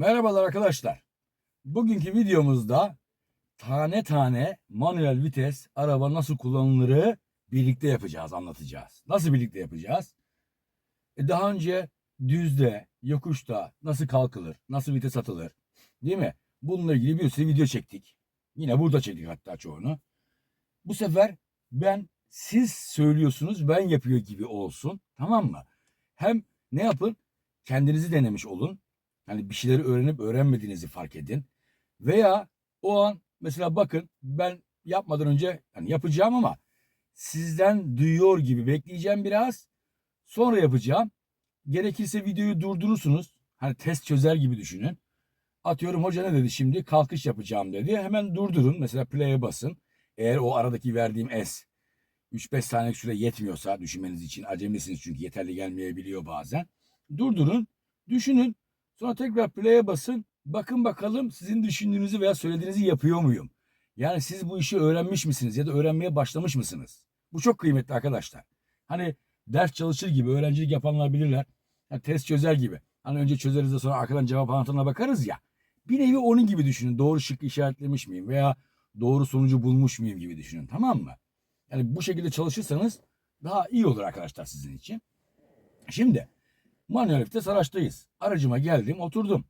Merhabalar arkadaşlar. Bugünkü videomuzda tane tane manuel vites araba nasıl kullanılırı birlikte yapacağız, anlatacağız. Nasıl birlikte yapacağız? E daha önce düzde, yokuşta nasıl kalkılır, nasıl vites atılır, değil mi? Bununla ilgili bir sürü video çektik. Yine burada çektik hatta çoğunu. Bu sefer ben siz söylüyorsunuz ben yapıyor gibi olsun. Tamam mı? Hem ne yapın? Kendinizi denemiş olun. Hani bir şeyleri öğrenip öğrenmediğinizi fark edin. Veya o an mesela bakın ben yapmadan önce hani yapacağım ama sizden duyuyor gibi bekleyeceğim biraz. Sonra yapacağım. Gerekirse videoyu durdurursunuz. Hani test çözer gibi düşünün. Atıyorum hoca ne dedi şimdi? Kalkış yapacağım dedi. Hemen durdurun. Mesela play'e basın. Eğer o aradaki verdiğim S 3-5 saniyelik süre yetmiyorsa düşünmeniz için acemisiniz çünkü yeterli gelmeyebiliyor bazen. Durdurun, düşünün. Sonra tekrar play'e basın. Bakın bakalım sizin düşündüğünüzü veya söylediğinizi yapıyor muyum? Yani siz bu işi öğrenmiş misiniz ya da öğrenmeye başlamış mısınız? Bu çok kıymetli arkadaşlar. Hani ders çalışır gibi öğrencilik yapanlar bilirler. Yani test çözer gibi. Hani önce çözeriz de sonra arkadan cevap anahtarına bakarız ya. Bir nevi onun gibi düşünün. Doğru şıkkı işaretlemiş miyim veya doğru sonucu bulmuş muyum gibi düşünün. Tamam mı? Yani bu şekilde çalışırsanız daha iyi olur arkadaşlar sizin için. Şimdi manuel vites araçtayız. Aracıma geldim oturdum.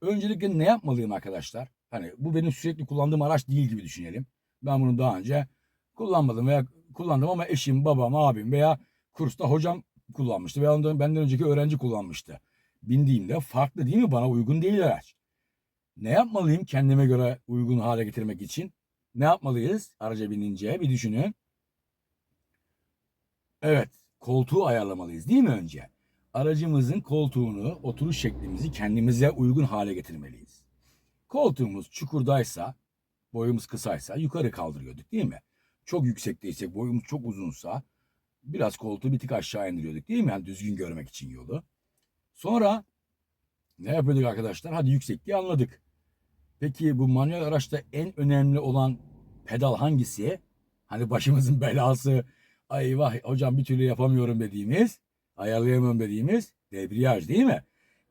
Öncelikle ne yapmalıyım arkadaşlar? Hani bu benim sürekli kullandığım araç değil gibi düşünelim. Ben bunu daha önce kullanmadım veya kullandım ama eşim, babam, abim veya kursta hocam kullanmıştı veya ondan benden önceki öğrenci kullanmıştı. Bindiğimde farklı değil mi? Bana uygun değil araç. Ne yapmalıyım kendime göre uygun hale getirmek için? Ne yapmalıyız araca binince bir düşünün. Evet, koltuğu ayarlamalıyız değil mi önce? Aracımızın koltuğunu, oturuş şeklimizi kendimize uygun hale getirmeliyiz. Koltuğumuz çukurdaysa, boyumuz kısaysa yukarı kaldırıyorduk değil mi? Çok yüksekteysek, boyumuz çok uzunsa biraz koltuğu bir tık aşağı indiriyorduk değil mi? Yani düzgün görmek için yolu. Sonra ne yapıyorduk arkadaşlar? Hadi yüksekliği anladık. Peki bu manuel araçta en önemli olan pedal hangisi? Hani başımızın belası, ay vah hocam bir türlü yapamıyorum dediğimiz, ayarlayamıyorum dediğimiz debriyaj değil mi?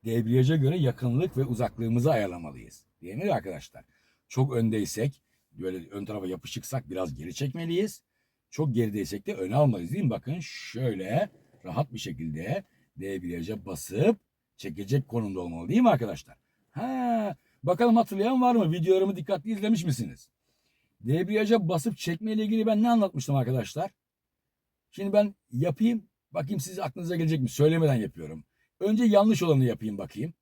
Debriyaja göre yakınlık ve uzaklığımızı ayarlamalıyız. Değil mi arkadaşlar? Çok öndeysek, böyle ön tarafa yapışıksak biraz geri çekmeliyiz. Çok gerideysek de öne almalıyız değil mi? Bakın şöyle rahat bir şekilde debriyaja basıp çekecek konumda olmalı değil mi arkadaşlar? Ha, bakalım hatırlayan var mı? Videolarımı dikkatli izlemiş misiniz? Debriyaja basıp çekme ile ilgili ben ne anlatmıştım arkadaşlar? Şimdi ben yapayım. Bakayım siz aklınıza gelecek mi? Söylemeden yapıyorum. Önce yanlış olanı yapayım bakayım.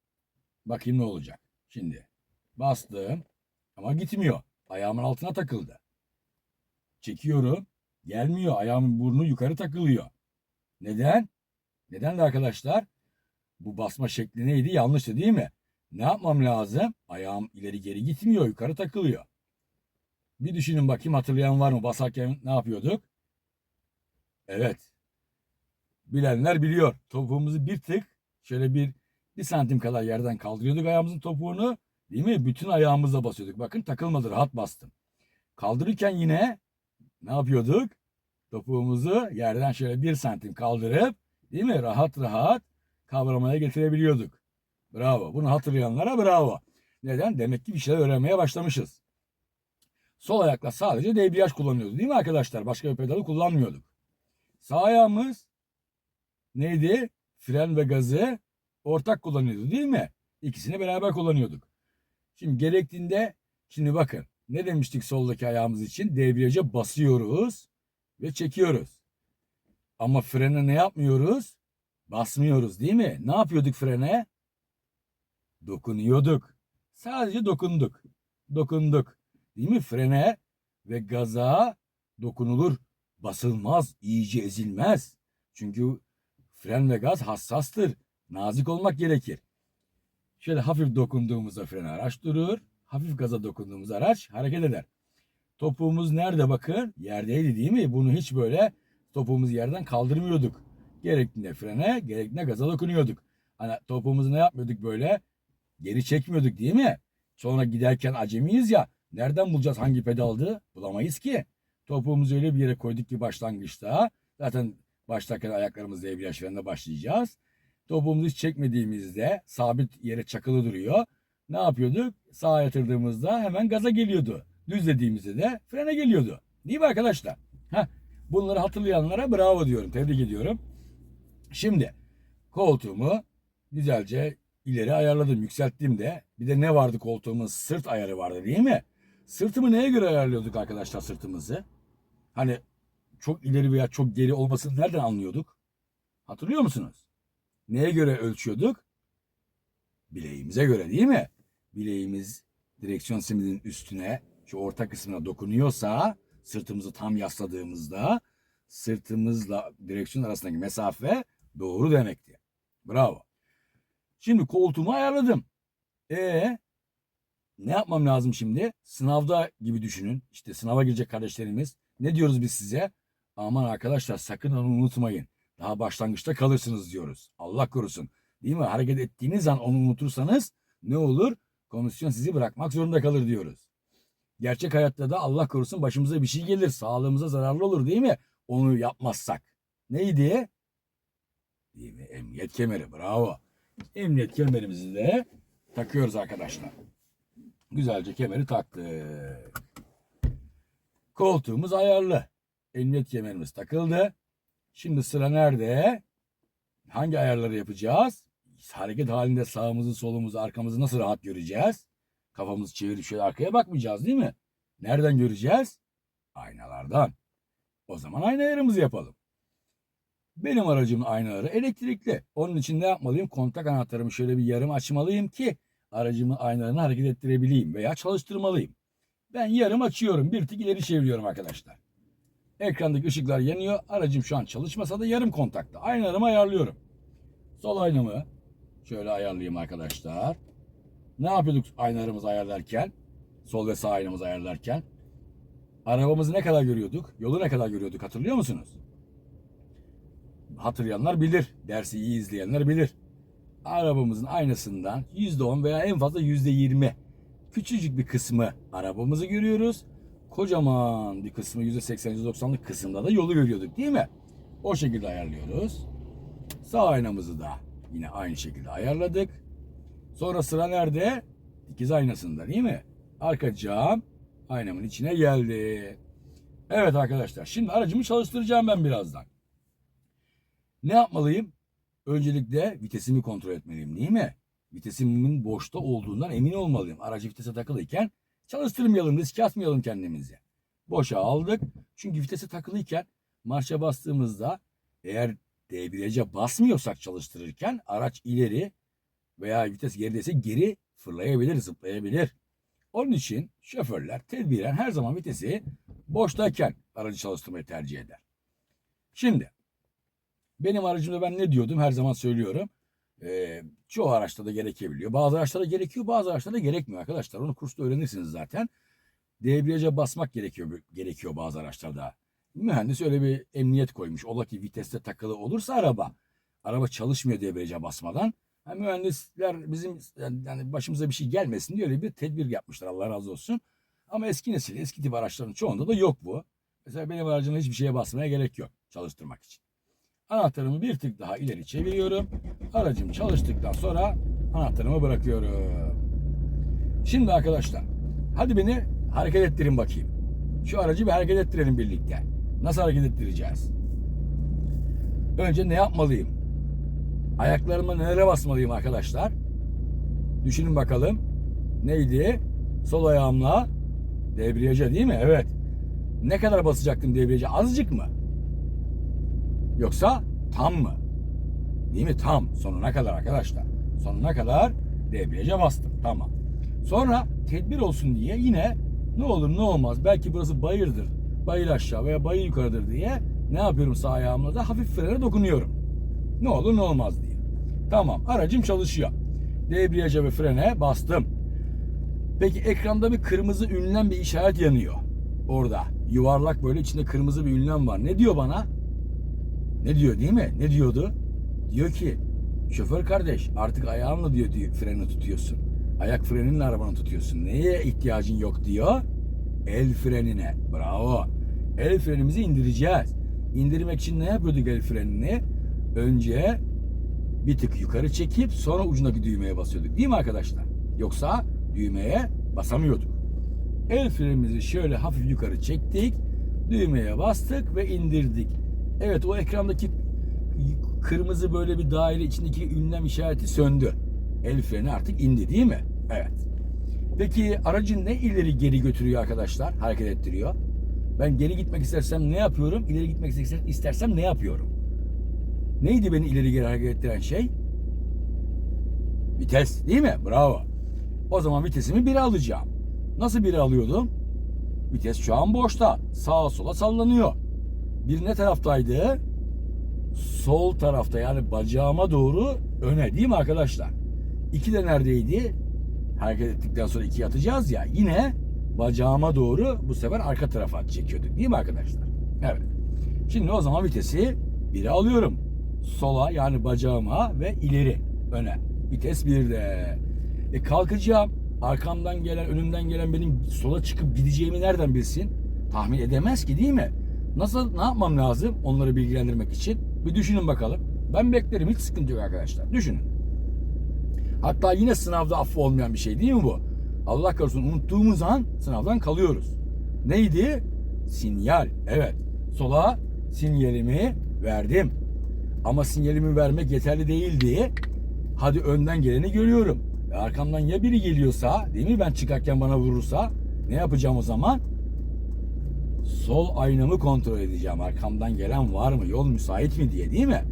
Bakayım ne olacak. Şimdi bastım ama gitmiyor. Ayağımın altına takıldı. Çekiyorum. Gelmiyor. Ayağımın burnu yukarı takılıyor. Neden? Neden de arkadaşlar? Bu basma şekli neydi? Yanlıştı değil mi? Ne yapmam lazım? Ayağım ileri geri gitmiyor. Yukarı takılıyor. Bir düşünün bakayım hatırlayan var mı? Basarken ne yapıyorduk? Evet. Bilenler biliyor. Topuğumuzu bir tık şöyle bir bir santim kadar yerden kaldırıyorduk ayağımızın topuğunu. Değil mi? Bütün ayağımızla basıyorduk. Bakın takılmadı rahat bastım. Kaldırırken yine ne yapıyorduk? Topuğumuzu yerden şöyle bir santim kaldırıp değil mi? Rahat rahat kavramaya getirebiliyorduk. Bravo. Bunu hatırlayanlara bravo. Neden? Demek ki bir şeyler öğrenmeye başlamışız. Sol ayakla sadece debriyaj kullanıyorduk değil mi arkadaşlar? Başka bir pedalı kullanmıyorduk. Sağ ayağımız neydi? Fren ve gazı ortak kullanıyordu değil mi? İkisini beraber kullanıyorduk. Şimdi gerektiğinde şimdi bakın ne demiştik soldaki ayağımız için? Debriyaja basıyoruz ve çekiyoruz. Ama frene ne yapmıyoruz? Basmıyoruz değil mi? Ne yapıyorduk frene? Dokunuyorduk. Sadece dokunduk. Dokunduk. Değil mi? Frene ve gaza dokunulur. Basılmaz, iyice ezilmez. Çünkü fren ve gaz hassastır. Nazik olmak gerekir. Şöyle hafif dokunduğumuzda fren araç durur. Hafif gaza dokunduğumuz araç hareket eder. Topuğumuz nerede bakın? Yerdeydi değil mi? Bunu hiç böyle topuğumuzu yerden kaldırmıyorduk. Gerektiğinde frene, gerektiğinde gaza dokunuyorduk. Hani topuğumuzu ne yapmıyorduk böyle? Geri çekmiyorduk değil mi? Sonra giderken acemiyiz ya. Nereden bulacağız hangi pedaldı? Bulamayız ki. Topuğumuzu öyle bir yere koyduk ki başlangıçta. Zaten başlarken ayaklarımız debriyaj frenine başlayacağız. Topuğumuzu hiç çekmediğimizde sabit yere çakılı duruyor. ne yapıyorduk? Sağa yatırdığımızda hemen gaza geliyordu. Düzlediğimizde de frene geliyordu. Değil mi arkadaşlar? Heh, bunları hatırlayanlara bravo diyorum. Tebrik ediyorum. Şimdi koltuğumu güzelce ileri ayarladım, yükselttim de. Bir de ne vardı koltuğumun sırt ayarı vardı değil mi? Sırtımı neye göre ayarlıyorduk arkadaşlar sırtımızı? Hani çok ileri veya çok geri olmasını nereden anlıyorduk? Hatırlıyor musunuz? Neye göre ölçüyorduk? Bileğimize göre değil mi? Bileğimiz direksiyon simidinin üstüne şu orta kısmına dokunuyorsa sırtımızı tam yasladığımızda sırtımızla direksiyon arasındaki mesafe doğru demekti. Bravo. Şimdi koltuğumu ayarladım. E ne yapmam lazım şimdi? Sınavda gibi düşünün. İşte sınava girecek kardeşlerimiz. Ne diyoruz biz size? Aman arkadaşlar sakın onu unutmayın. Daha başlangıçta kalırsınız diyoruz. Allah korusun. Değil mi? Hareket ettiğiniz an onu unutursanız ne olur? Komisyon sizi bırakmak zorunda kalır diyoruz. Gerçek hayatta da Allah korusun başımıza bir şey gelir. Sağlığımıza zararlı olur değil mi? Onu yapmazsak. Neydi? Değil mi? Emniyet kemeri. Bravo. Emniyet kemerimizi de takıyoruz arkadaşlar. Güzelce kemeri taktık. Koltuğumuz ayarlı. Emniyet kemerimiz takıldı. Şimdi sıra nerede? Hangi ayarları yapacağız? Hareket halinde sağımızı, solumuzu, arkamızı nasıl rahat göreceğiz? Kafamızı çevirip şöyle arkaya bakmayacağız değil mi? Nereden göreceğiz? Aynalardan. O zaman ayna ayarımızı yapalım. Benim aracımın aynaları elektrikli. Onun için ne yapmalıyım? Kontak anahtarımı şöyle bir yarım açmalıyım ki aracımın aynalarını hareket ettirebileyim veya çalıştırmalıyım. Ben yarım açıyorum. Bir tık ileri çeviriyorum arkadaşlar. Ekrandaki ışıklar yanıyor. Aracım şu an çalışmasa da yarım kontakta. Aynalarımı ayarlıyorum. Sol aynamı şöyle ayarlayayım arkadaşlar. Ne yapıyorduk aynalarımızı ayarlarken? Sol ve sağ aynamızı ayarlarken. Arabamızı ne kadar görüyorduk? Yolu ne kadar görüyorduk hatırlıyor musunuz? Hatırlayanlar bilir. Dersi iyi izleyenler bilir. Arabamızın aynasından %10 veya en fazla %20 küçücük bir kısmı arabamızı görüyoruz. Kocaman bir kısmı %80-%90'lık kısımda da yolu görüyorduk değil mi? O şekilde ayarlıyoruz. Sağ aynamızı da yine aynı şekilde ayarladık. Sonra sıra nerede? Dikiz aynasında değil mi? Arka cam aynamın içine geldi. Evet arkadaşlar şimdi aracımı çalıştıracağım ben birazdan. Ne yapmalıyım? Öncelikle vitesimi kontrol etmeliyim değil mi? Vitesimin boşta olduğundan emin olmalıyım. Aracı vitese takılıyken çalıştırmayalım, risk atmayalım kendimizi. Boşa aldık. Çünkü vitese takılıyken marşa bastığımızda eğer debriyaja basmıyorsak çalıştırırken araç ileri veya vites gerideyse geri fırlayabilir, zıplayabilir. Onun için şoförler tedbiren her zaman vitesi boştayken aracı çalıştırmayı tercih eder. Şimdi benim aracımda ben ne diyordum her zaman söylüyorum. Ee, çoğu araçta da gerekebiliyor. Bazı araçlarda gerekiyor bazı araçlarda gerekmiyor arkadaşlar. Onu kursta öğrenirsiniz zaten. Debriyaja basmak gerekiyor gerekiyor bazı araçlarda. Mühendis öyle bir emniyet koymuş. Ola ki viteste takılı olursa araba. Araba çalışmıyor debriyaja basmadan. Yani mühendisler bizim yani başımıza bir şey gelmesin diye öyle bir tedbir yapmışlar Allah razı olsun. Ama eski nesil, eski tip araçların çoğunda da yok bu. Mesela benim aracımda hiçbir şeye basmaya gerek yok çalıştırmak için. Anahtarımı bir tık daha ileri çeviriyorum. Aracım çalıştıktan sonra anahtarımı bırakıyorum. Şimdi arkadaşlar hadi beni hareket ettirin bakayım. Şu aracı bir hareket ettirelim birlikte. Nasıl hareket ettireceğiz? Önce ne yapmalıyım? Ayaklarıma nelere basmalıyım arkadaşlar? Düşünün bakalım. Neydi? Sol ayağımla debriyaja değil mi? Evet. Ne kadar basacaktım debriyaja? Azıcık mı? Yoksa tam mı? Değil mi? Tam. Sonuna kadar arkadaşlar. Sonuna kadar debriyaja bastım. Tamam. Sonra tedbir olsun diye yine ne olur ne olmaz belki burası bayırdır. Bayır aşağı veya bayır yukarıdır diye ne yapıyorum sağ ayağımla da hafif frene dokunuyorum. Ne olur ne olmaz diye. Tamam aracım çalışıyor. Debriyaja ve frene bastım. Peki ekranda bir kırmızı ünlem bir işaret yanıyor. Orada yuvarlak böyle içinde kırmızı bir ünlem var. Ne diyor bana? Ne diyor değil mi? Ne diyordu? Diyor ki şoför kardeş artık ayağınla diyor, diyor freni tutuyorsun. Ayak freninle arabanı tutuyorsun. Neye ihtiyacın yok diyor? El frenine. Bravo. El frenimizi indireceğiz. İndirmek için ne yapıyorduk el frenini? Önce bir tık yukarı çekip sonra ucundaki düğmeye basıyorduk. Değil mi arkadaşlar? Yoksa düğmeye basamıyorduk. El frenimizi şöyle hafif yukarı çektik. Düğmeye bastık ve indirdik. Evet o ekrandaki kırmızı böyle bir daire içindeki ünlem işareti söndü. El freni artık indi değil mi? Evet. Peki aracın ne ileri geri götürüyor arkadaşlar? Hareket ettiriyor. Ben geri gitmek istersem ne yapıyorum? İleri gitmek istersem, ne yapıyorum? Neydi beni ileri geri hareket ettiren şey? Vites değil mi? Bravo. O zaman vitesimi 1'e alacağım. Nasıl 1'e alıyordum? Vites şu an boşta. Sağa sola sallanıyor. Bir ne taraftaydı? Sol tarafta yani bacağıma doğru öne değil mi arkadaşlar? İki de neredeydi? Hareket ettikten sonra iki atacağız ya. Yine bacağıma doğru bu sefer arka tarafa çekiyorduk değil mi arkadaşlar? Evet. Şimdi o zaman vitesi 1'e alıyorum. Sola yani bacağıma ve ileri öne. Vites 1'de. E kalkacağım. Arkamdan gelen, önümden gelen benim sola çıkıp gideceğimi nereden bilsin? Tahmin edemez ki değil mi? Nasıl, ne yapmam lazım onları bilgilendirmek için? Bir düşünün bakalım. Ben beklerim hiç sıkıntı yok arkadaşlar. Düşünün. Hatta yine sınavda affı olmayan bir şey değil mi bu? Allah korusun unuttuğumuz an sınavdan kalıyoruz. Neydi? Sinyal. Evet. Sola sinyalimi verdim. Ama sinyalimi vermek yeterli değildi. Hadi önden geleni görüyorum. E arkamdan ya biri geliyorsa, değil mi ben çıkarken bana vurursa ne yapacağım o zaman? Sol aynamı kontrol edeceğim. Arkamdan gelen var mı? Yol müsait mi diye değil mi?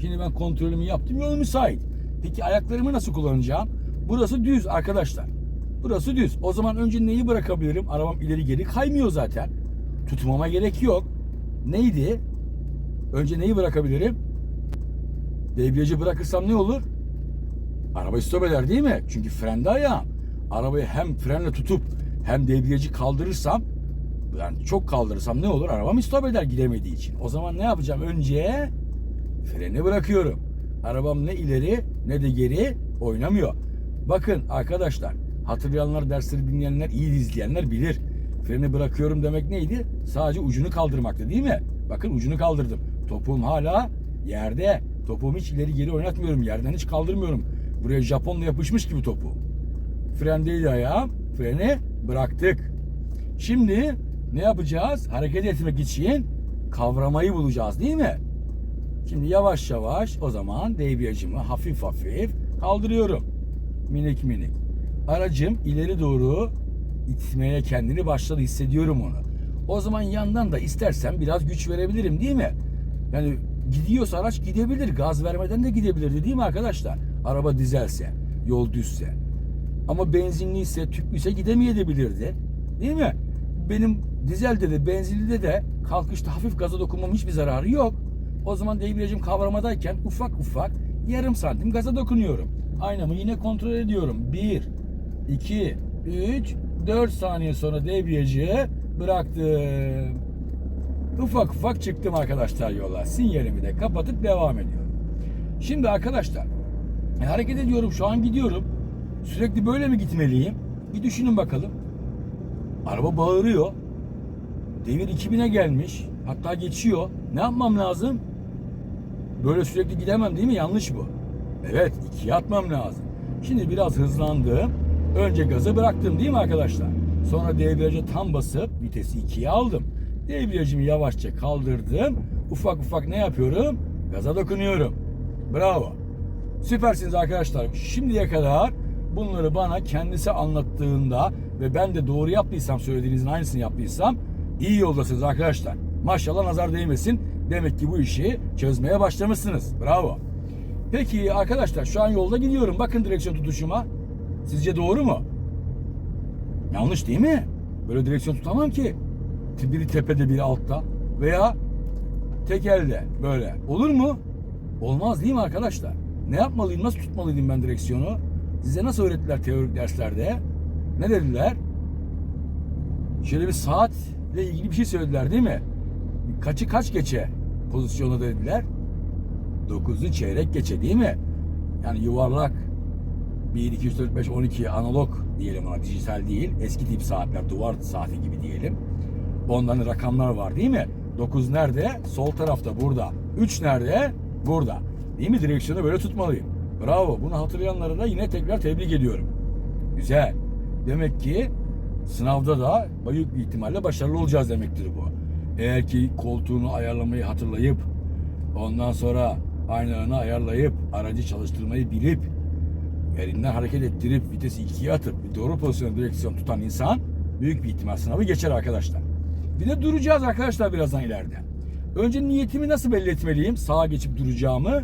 Şimdi ben kontrolümü yaptım. Yol müsait. Peki ayaklarımı nasıl kullanacağım? Burası düz arkadaşlar. Burası düz. O zaman önce neyi bırakabilirim? Arabam ileri geri kaymıyor zaten. Tutmama gerek yok. Neydi? Önce neyi bırakabilirim? Debriyajı bırakırsam ne olur? Araba stop eder değil mi? Çünkü frende ayağım. Arabayı hem frenle tutup hem debriyajı kaldırırsam yani çok kaldırırsam ne olur? Arabam stop eder gidemediği için. O zaman ne yapacağım? Önce freni bırakıyorum. Arabam ne ileri ne de geri oynamıyor. Bakın arkadaşlar hatırlayanlar dersleri dinleyenler iyi izleyenler bilir. Freni bırakıyorum demek neydi? Sadece ucunu kaldırmaktı değil mi? Bakın ucunu kaldırdım. Topuğum hala yerde. Topuğumu hiç ileri geri oynatmıyorum. Yerden hiç kaldırmıyorum. Buraya Japonla yapışmış gibi topuğum. Frendeydi ayağım. Freni bıraktık. Şimdi ne yapacağız? Hareket etmek için kavramayı bulacağız değil mi? Şimdi yavaş yavaş o zaman debriyajımı hafif hafif kaldırıyorum. Minik minik. Aracım ileri doğru itmeye kendini başladı hissediyorum onu. O zaman yandan da istersen biraz güç verebilirim değil mi? Yani gidiyorsa araç gidebilir. Gaz vermeden de gidebilirdi değil mi arkadaşlar? Araba dizelse, yol düzse. Ama benzinliyse, tüplüyse gidemeyebilirdi. Değil mi? Benim dizelde de benzinlide de kalkışta hafif gaza dokunmam hiçbir zararı yok. O zaman debriyajım kavramadayken ufak ufak yarım santim gaza dokunuyorum. Aynamı yine kontrol ediyorum. 1, 2, 3, 4 saniye sonra debriyajı bıraktım. Ufak ufak çıktım arkadaşlar yola. Sinyalimi de kapatıp devam ediyorum. Şimdi arkadaşlar hareket ediyorum şu an gidiyorum. Sürekli böyle mi gitmeliyim? Bir düşünün bakalım. Araba bağırıyor. Devir 2000'e gelmiş. Hatta geçiyor. Ne yapmam lazım? Böyle sürekli gidemem değil mi? Yanlış bu. Evet ikiye atmam lazım. Şimdi biraz hızlandım. Önce gazı bıraktım değil mi arkadaşlar? Sonra debriyaja tam basıp vitesi ikiye aldım. Debriyajımı yavaşça kaldırdım. Ufak ufak ne yapıyorum? Gaza dokunuyorum. Bravo. Süpersiniz arkadaşlar. Şimdiye kadar bunları bana kendisi anlattığında ve ben de doğru yaptıysam söylediğinizin aynısını yaptıysam iyi yoldasınız arkadaşlar. Maşallah nazar değmesin. Demek ki bu işi çözmeye başlamışsınız. Bravo. Peki arkadaşlar şu an yolda gidiyorum. Bakın direksiyon tutuşuma. Sizce doğru mu? Yanlış değil mi? Böyle direksiyon tutamam ki. Biri tepede biri altta. Veya tek böyle. Olur mu? Olmaz değil mi arkadaşlar? Ne yapmalıyım? Nasıl tutmalıydım ben direksiyonu? Size nasıl öğrettiler teorik derslerde? Ne dediler? Şöyle bir saatle ilgili bir şey söylediler değil mi? Kaçı kaç geçe pozisyonu dediler? 9'u çeyrek geçe değil mi? Yani yuvarlak 1, 2, 3, 4, 5, 12 analog diyelim ona dijital değil. Eski tip saatler duvar saati gibi diyelim. Ondan rakamlar var değil mi? 9 nerede? Sol tarafta burada. 3 nerede? Burada. Değil mi? Direksiyonu böyle tutmalıyım. Bravo. Bunu hatırlayanlara da yine tekrar tebrik ediyorum. Güzel. Demek ki sınavda da büyük bir ihtimalle başarılı olacağız demektir bu. Eğer ki koltuğunu ayarlamayı hatırlayıp ondan sonra aynalığını ayarlayıp aracı çalıştırmayı bilip elinden hareket ettirip vitesi ikiye atıp doğru pozisyon direksiyon tutan insan büyük bir ihtimal sınavı geçer arkadaşlar. Bir de duracağız arkadaşlar birazdan ileride. Önce niyetimi nasıl belli etmeliyim? Sağa geçip duracağımı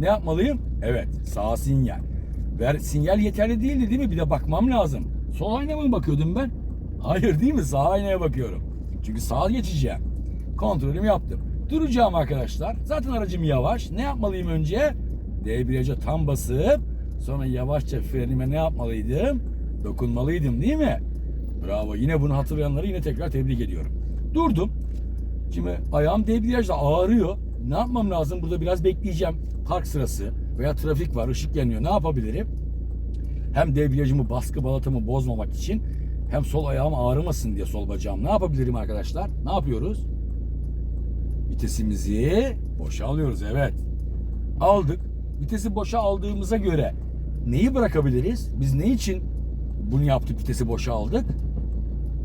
ne yapmalıyım? Evet sağ sinyal. Ver, sinyal yeterli değildi değil mi? Bir de bakmam lazım. Sol aynaya mı bakıyordum ben? Hayır değil mi? Sağ aynaya bakıyorum. Çünkü sağa geçeceğim. Kontrolümü yaptım. Duracağım arkadaşlar. Zaten aracım yavaş. Ne yapmalıyım önce? Debriyaja tam basıp sonra yavaşça frenime ne yapmalıydım? Dokunmalıydım değil mi? Bravo. Yine bunu hatırlayanları yine tekrar tebrik ediyorum. Durdum. Şimdi ayağım debriyajda ağrıyor. Ne yapmam lazım? Burada biraz bekleyeceğim. Park sırası veya trafik var, ışık yanıyor. Ne yapabilirim? Hem debriyajımı, baskı balatımı bozmamak için hem sol ayağım ağrımasın diye sol bacağım. Ne yapabilirim arkadaşlar? Ne yapıyoruz? Vitesimizi boşa alıyoruz. Evet. Aldık. Vitesi boşa aldığımıza göre neyi bırakabiliriz? Biz ne için bunu yaptık? Vitesi boşa aldık.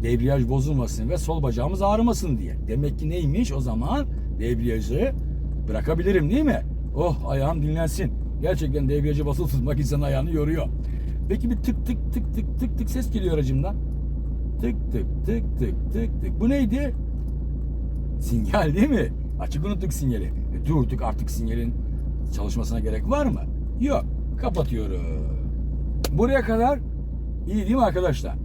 Debriyaj bozulmasın ve sol bacağımız ağrımasın diye. Demek ki neymiş o zaman? Debriyajı bırakabilirim değil mi? Oh ayağım dinlensin. Gerçekten debriyajı basılı tutmak insanın ayağını yoruyor. Peki bir tık tık tık tık tık tık ses geliyor aracımdan. Tık tık tık tık tık tık. Bu neydi? Sinyal değil mi? Açık unuttuk sinyali. E, durduk artık sinyalin çalışmasına gerek var mı? Yok. Kapatıyorum. Buraya kadar iyi değil mi arkadaşlar?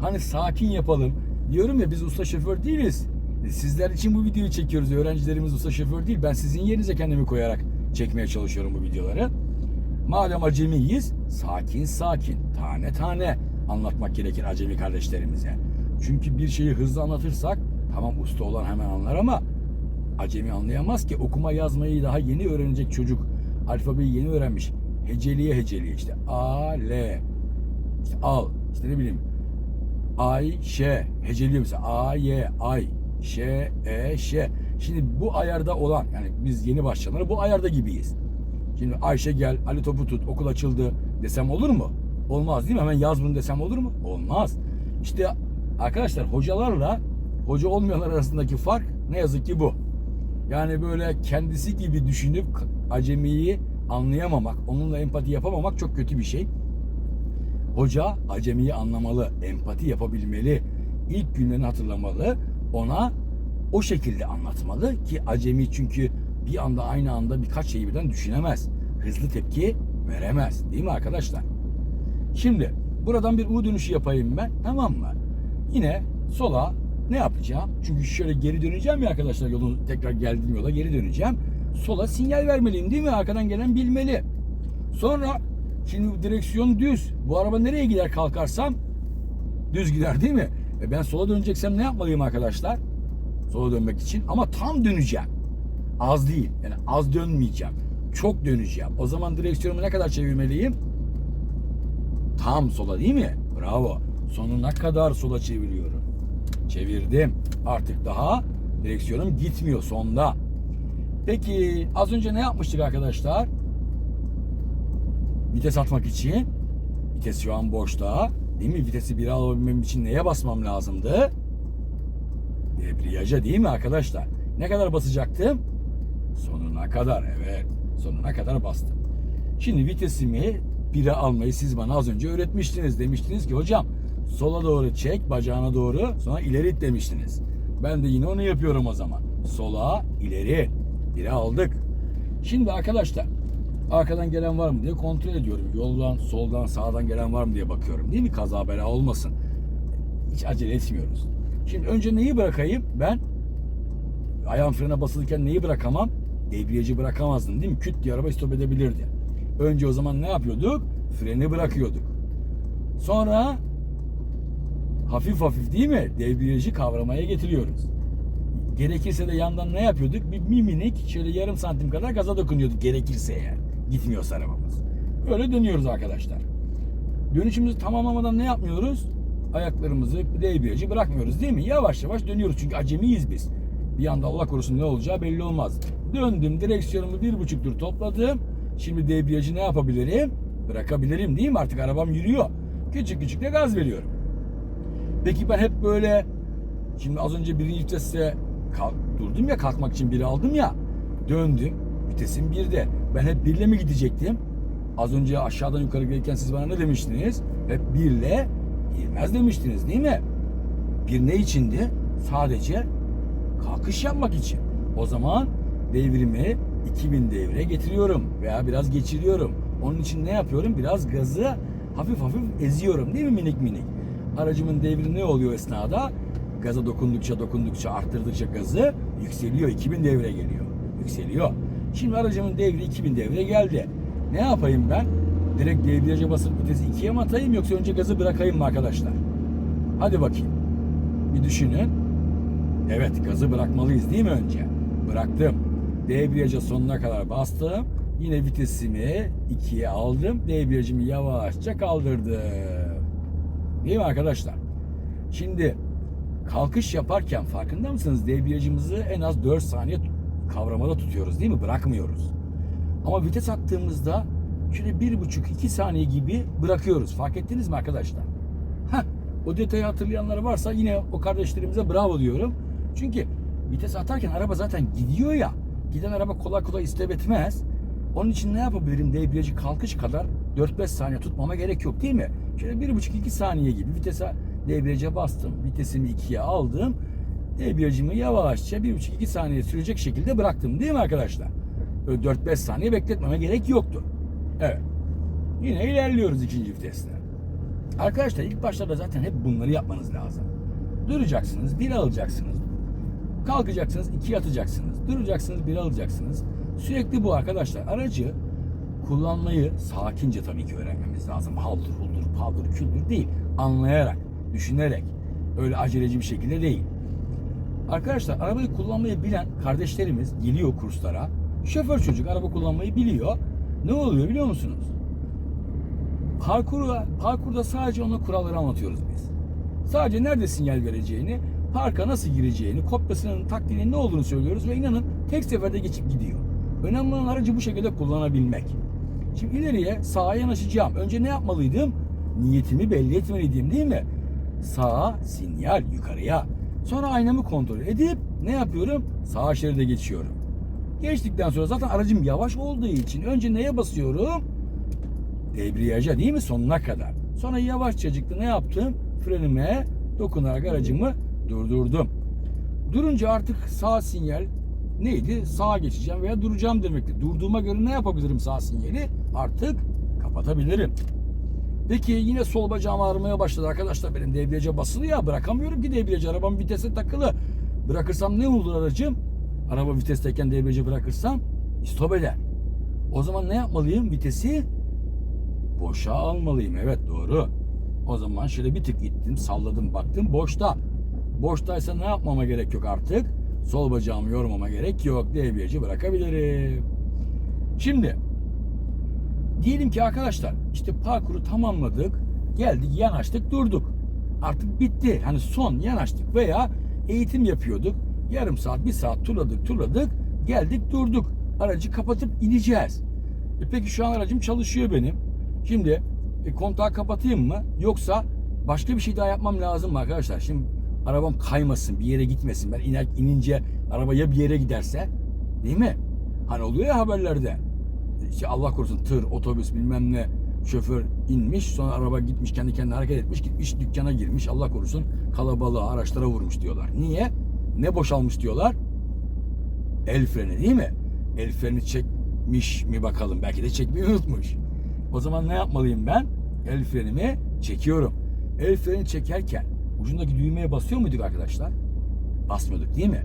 Hani sakin yapalım. Diyorum ya biz usta şoför değiliz. E, Sizler için bu videoyu çekiyoruz. Öğrencilerimiz usta şoför değil. Ben sizin yerinize kendimi koyarak çekmeye çalışıyorum bu videoları. Madem acemiyiz, sakin sakin, tane tane anlatmak gerekir acemi kardeşlerimize. Çünkü bir şeyi hızlı anlatırsak, tamam usta olan hemen anlar ama acemi anlayamaz ki. Okuma yazmayı daha yeni öğrenecek çocuk. Alfabeyi yeni öğrenmiş. Heceliye heceliye işte. A, L, işte al, işte ne bileyim. Ay, Ş, heceliyor mesela. A, Y, Ay, Ş, E, Ş. Şimdi bu ayarda olan, yani biz yeni başlayanlar bu ayarda gibiyiz. Şimdi Ayşe gel, Ali topu tut, okul açıldı desem olur mu? Olmaz değil mi? Hemen yaz bunu desem olur mu? Olmaz. İşte arkadaşlar hocalarla hoca olmayanlar arasındaki fark ne yazık ki bu. Yani böyle kendisi gibi düşünüp acemiyi anlayamamak, onunla empati yapamamak çok kötü bir şey. Hoca acemiyi anlamalı, empati yapabilmeli, ilk günlerini hatırlamalı, ona o şekilde anlatmalı ki acemi çünkü bir anda aynı anda birkaç şeyi birden düşünemez. Hızlı tepki veremez. Değil mi arkadaşlar? Şimdi buradan bir U dönüşü yapayım ben. Tamam mı? Yine sola ne yapacağım? Çünkü şöyle geri döneceğim ya arkadaşlar yolun tekrar geldiğim yola geri döneceğim. Sola sinyal vermeliyim değil mi? Arkadan gelen bilmeli. Sonra şimdi direksiyon düz. Bu araba nereye gider kalkarsam düz gider değil mi? E ben sola döneceksem ne yapmalıyım arkadaşlar? Sola dönmek için ama tam döneceğim. Az değil. Yani az dönmeyeceğim. Çok döneceğim. O zaman direksiyonumu ne kadar çevirmeliyim? Tam sola değil mi? Bravo. Sonuna kadar sola çeviriyorum. Çevirdim. Artık daha direksiyonum gitmiyor sonda. Peki az önce ne yapmıştık arkadaşlar? Vites atmak için. Vites şu an boşta. Değil mi? Vitesi bir alabilmem için neye basmam lazımdı? Debriyaja değil mi arkadaşlar? Ne kadar basacaktım? Sonuna kadar evet. Sonuna kadar bastım. Şimdi vitesimi bire almayı siz bana az önce öğretmiştiniz. Demiştiniz ki hocam sola doğru çek bacağına doğru sonra ileri it demiştiniz. Ben de yine onu yapıyorum o zaman. Sola ileri. Bire aldık. Şimdi arkadaşlar arkadan gelen var mı diye kontrol ediyorum. Yoldan, soldan, sağdan gelen var mı diye bakıyorum. Değil mi? Kaza bela olmasın. Hiç acele etmiyoruz. Şimdi önce neyi bırakayım? Ben ayağım frene basılırken neyi bırakamam? Debriyajı bırakamazdım değil mi? Küt diye araba stop edebilirdi. Önce o zaman ne yapıyorduk? Freni bırakıyorduk. Sonra hafif hafif değil mi? Debriyajı kavramaya getiriyoruz. Gerekirse de yandan ne yapıyorduk? Bir miminik şöyle yarım santim kadar gaza dokunuyorduk gerekirse eğer. Gitmiyorsa arabamız. Öyle dönüyoruz arkadaşlar. Dönüşümüzü tamamlamadan ne yapmıyoruz? Ayaklarımızı debriyajı bırakmıyoruz değil mi? Yavaş yavaş dönüyoruz çünkü acemiyiz biz. Bir anda Allah korusun ne olacağı belli olmaz. Döndüm direksiyonumu bir buçuk tur topladım. Şimdi debriyajı ne yapabilirim? Bırakabilirim değil mi? Artık arabam yürüyor. Küçük küçük de gaz veriyorum. Peki ben hep böyle şimdi az önce birinci viteste kalk, durdum ya kalkmak için biri aldım ya döndüm vitesim birde. Ben hep birle mi gidecektim? Az önce aşağıdan yukarı gelirken siz bana ne demiştiniz? Hep birle girmez demiştiniz değil mi? Bir ne içindi? Sadece kalkış yapmak için. O zaman devrimi 2000 devre getiriyorum veya biraz geçiriyorum. Onun için ne yapıyorum? Biraz gazı hafif hafif eziyorum değil mi minik minik? Aracımın devri ne oluyor esnada? Gaza dokundukça dokundukça arttırdıkça gazı yükseliyor. 2000 devre geliyor. Yükseliyor. Şimdi aracımın devri 2000 devre geldi. Ne yapayım ben? Direkt debriyaja basıp vitesi ikiye mi atayım yoksa önce gazı bırakayım mı arkadaşlar? Hadi bakayım. Bir düşünün. Evet gazı bırakmalıyız değil mi önce? Bıraktım. Debriyaja sonuna kadar bastım. Yine vitesimi ikiye aldım. Debriyajımı yavaşça kaldırdım. Değil mi arkadaşlar? Şimdi kalkış yaparken farkında mısınız? Debriyajımızı en az 4 saniye kavramada tutuyoruz değil mi? Bırakmıyoruz. Ama vites attığımızda şöyle 1,5-2 saniye gibi bırakıyoruz. Fark ettiniz mi arkadaşlar? Heh, o detayı hatırlayanlar varsa yine o kardeşlerimize bravo diyorum. Çünkü vites atarken araba zaten gidiyor ya. Giden araba kolay kolay istep etmez. Onun için ne yapabilirim? Debriyajı kalkış kadar 4-5 saniye tutmama gerek yok değil mi? Şöyle 1,5-2 saniye gibi vitese debriyaja bastım. Vitesimi 2'ye aldım. Debriyajımı yavaşça 1,5-2 saniye sürecek şekilde bıraktım değil mi arkadaşlar? Böyle 4-5 saniye bekletmeme gerek yoktu. Evet. Yine ilerliyoruz ikinci viteste. Arkadaşlar ilk başlarda zaten hep bunları yapmanız lazım. Duracaksınız, bir alacaksınız. Kalkacaksınız, iki atacaksınız. Duracaksınız, bir alacaksınız. Sürekli bu arkadaşlar. Aracı kullanmayı sakince tabii ki öğrenmemiz lazım. Haldır, huldur, paldır, küldür değil. Anlayarak, düşünerek. Öyle aceleci bir şekilde değil. Arkadaşlar arabayı kullanmayı bilen kardeşlerimiz geliyor kurslara. Şoför çocuk araba kullanmayı biliyor. Ne oluyor biliyor musunuz? Parkurda, parkurda sadece ona kuralları anlatıyoruz biz. Sadece nerede sinyal vereceğini, parka nasıl gireceğini, kopyasının taktiğinin ne olduğunu söylüyoruz ve inanın tek seferde geçip gidiyor. Önemli olan aracı bu şekilde kullanabilmek. Şimdi ileriye sağa yanaşacağım. Önce ne yapmalıydım? Niyetimi belli etmeliydim değil mi? Sağa sinyal yukarıya. Sonra aynamı kontrol edip ne yapıyorum? Sağ şeride geçiyorum. Geçtikten sonra zaten aracım yavaş olduğu için önce neye basıyorum? Debriyaja değil mi sonuna kadar. Sonra yavaşçacıkta ne yaptım? Frenime dokunarak aracımı durdurdum. Durunca artık sağ sinyal neydi? Sağa geçeceğim veya duracağım demekti. Durduğuma göre ne yapabilirim sağ sinyali? Artık kapatabilirim. Peki yine sol bacağım ağrımaya başladı arkadaşlar benim debriyaja basılı ya bırakamıyorum ki debriyajı arabam vitese takılı. Bırakırsam ne olur aracım? Araba vitesteyken debriyajı bırakırsam stop eder. O zaman ne yapmalıyım? Vitesi boşa almalıyım. Evet doğru. O zaman şöyle bir tık gittim, salladım, baktım boşta. Boştaysa ne yapmama gerek yok artık? Sol bacağımı yormama gerek yok. Debriyajı bırakabilirim. Şimdi diyelim ki arkadaşlar işte parkuru tamamladık. Geldik, yanaştık, durduk. Artık bitti. Hani son yanaştık veya eğitim yapıyorduk. Yarım saat, bir saat turladık, turladık. Geldik, durduk. Aracı kapatıp ineceğiz. E peki şu an aracım çalışıyor benim. Şimdi e, kontağı kapatayım mı? Yoksa başka bir şey daha yapmam lazım mı arkadaşlar? Şimdi arabam kaymasın, bir yere gitmesin. Ben iner, inince araba ya bir yere giderse, değil mi? Hani oluyor ya haberlerde. İşte Allah korusun tır, otobüs bilmem ne şoför inmiş sonra araba gitmiş kendi kendine hareket etmiş gitmiş dükkana girmiş Allah korusun kalabalığa araçlara vurmuş diyorlar. Niye? Ne boşalmış diyorlar? El freni değil mi? El freni çekmiş mi bakalım belki de çekmeyi unutmuş. O zaman ne yapmalıyım ben? El frenimi çekiyorum. El freni çekerken ucundaki düğmeye basıyor muyduk arkadaşlar? Basmıyorduk değil mi?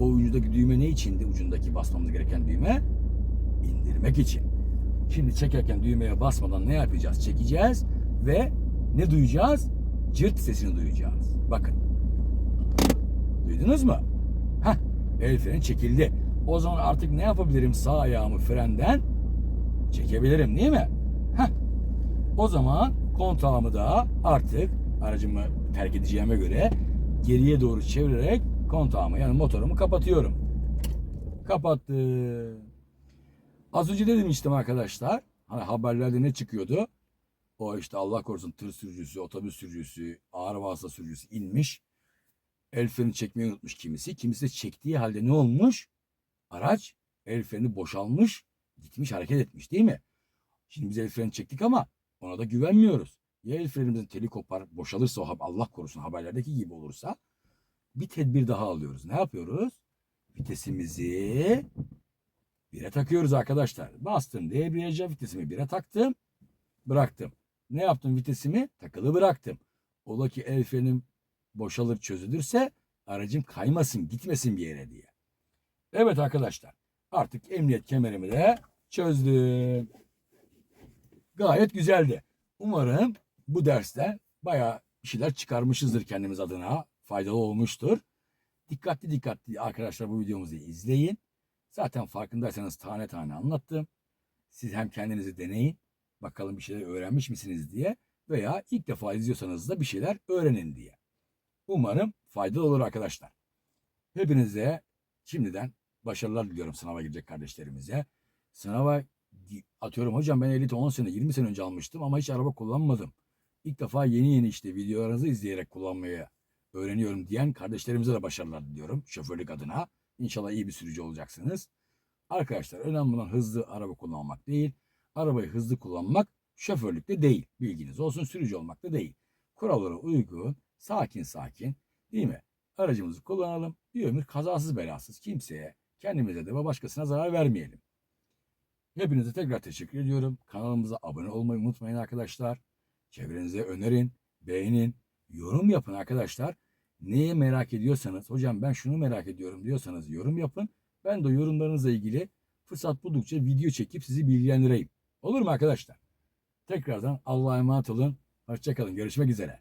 O ucundaki düğme ne içindi? Ucundaki basmamız gereken düğme indirmek için. Şimdi çekerken düğmeye basmadan ne yapacağız? Çekeceğiz ve ne duyacağız? Cırt sesini duyacağız. Bakın. Duydunuz mu? Heh, el freni çekildi. O zaman artık ne yapabilirim? Sağ ayağımı frenden çekebilirim değil mi? Heh. O zaman kontağımı da artık aracımı terk edeceğime göre geriye doğru çevirerek kontağımı yani motorumu kapatıyorum. Kapattım. Az önce ne demiştim arkadaşlar? Hani haberlerde ne çıkıyordu? O işte Allah korusun tır sürücüsü, otobüs sürücüsü, ağır vasıta sürücüsü inmiş. El freni çekmeyi unutmuş kimisi. Kimisi çektiği halde ne olmuş? Araç el freni boşalmış, gitmiş hareket etmiş değil mi? Şimdi biz el freni çektik ama ona da güvenmiyoruz. Ya el frenimizin teli kopar, boşalırsa o Allah korusun haberlerdeki gibi olursa bir tedbir daha alıyoruz. Ne yapıyoruz? Vitesimizi bire takıyoruz arkadaşlar. Bastım debriyaja vitesimi bire taktım. Bıraktım. Ne yaptım vitesimi? Takılı bıraktım. Ola ki el frenim boşalır çözülürse aracım kaymasın gitmesin bir yere diye. Evet arkadaşlar artık emniyet kemerimi de çözdüm. Gayet güzeldi. Umarım bu dersten bayağı bir şeyler çıkarmışızdır kendimiz adına. Faydalı olmuştur. Dikkatli dikkatli arkadaşlar bu videomuzu izleyin. Zaten farkındaysanız tane tane anlattım. Siz hem kendinizi deneyin. Bakalım bir şeyler öğrenmiş misiniz diye. Veya ilk defa izliyorsanız da bir şeyler öğrenin diye. Umarım faydalı olur arkadaşlar. Hepinize şimdiden başarılar diliyorum sınava girecek kardeşlerimize. Sınava atıyorum hocam ben ehliyeti 10 sene 20 sene önce almıştım ama hiç araba kullanmadım. İlk defa yeni yeni işte videolarınızı izleyerek kullanmayı öğreniyorum diyen kardeşlerimize de başarılar diliyorum şoförlük adına. İnşallah iyi bir sürücü olacaksınız. Arkadaşlar önemli olan hızlı araba kullanmak değil. Arabayı hızlı kullanmak şoförlükte değil. Bilginiz olsun sürücü olmak da değil. Kurallara uygun, sakin sakin değil mi? Aracımızı kullanalım. Bir ömür kazasız belasız kimseye, kendimize de ve başkasına zarar vermeyelim. Hepinize tekrar teşekkür ediyorum. Kanalımıza abone olmayı unutmayın arkadaşlar. Çevrenize önerin, beğenin, yorum yapın arkadaşlar. Neyi merak ediyorsanız, hocam ben şunu merak ediyorum diyorsanız yorum yapın. Ben de yorumlarınızla ilgili fırsat buldukça video çekip sizi bilgilendireyim. Olur mu arkadaşlar? Tekrardan Allah'a emanet olun. Hoşçakalın. Görüşmek üzere.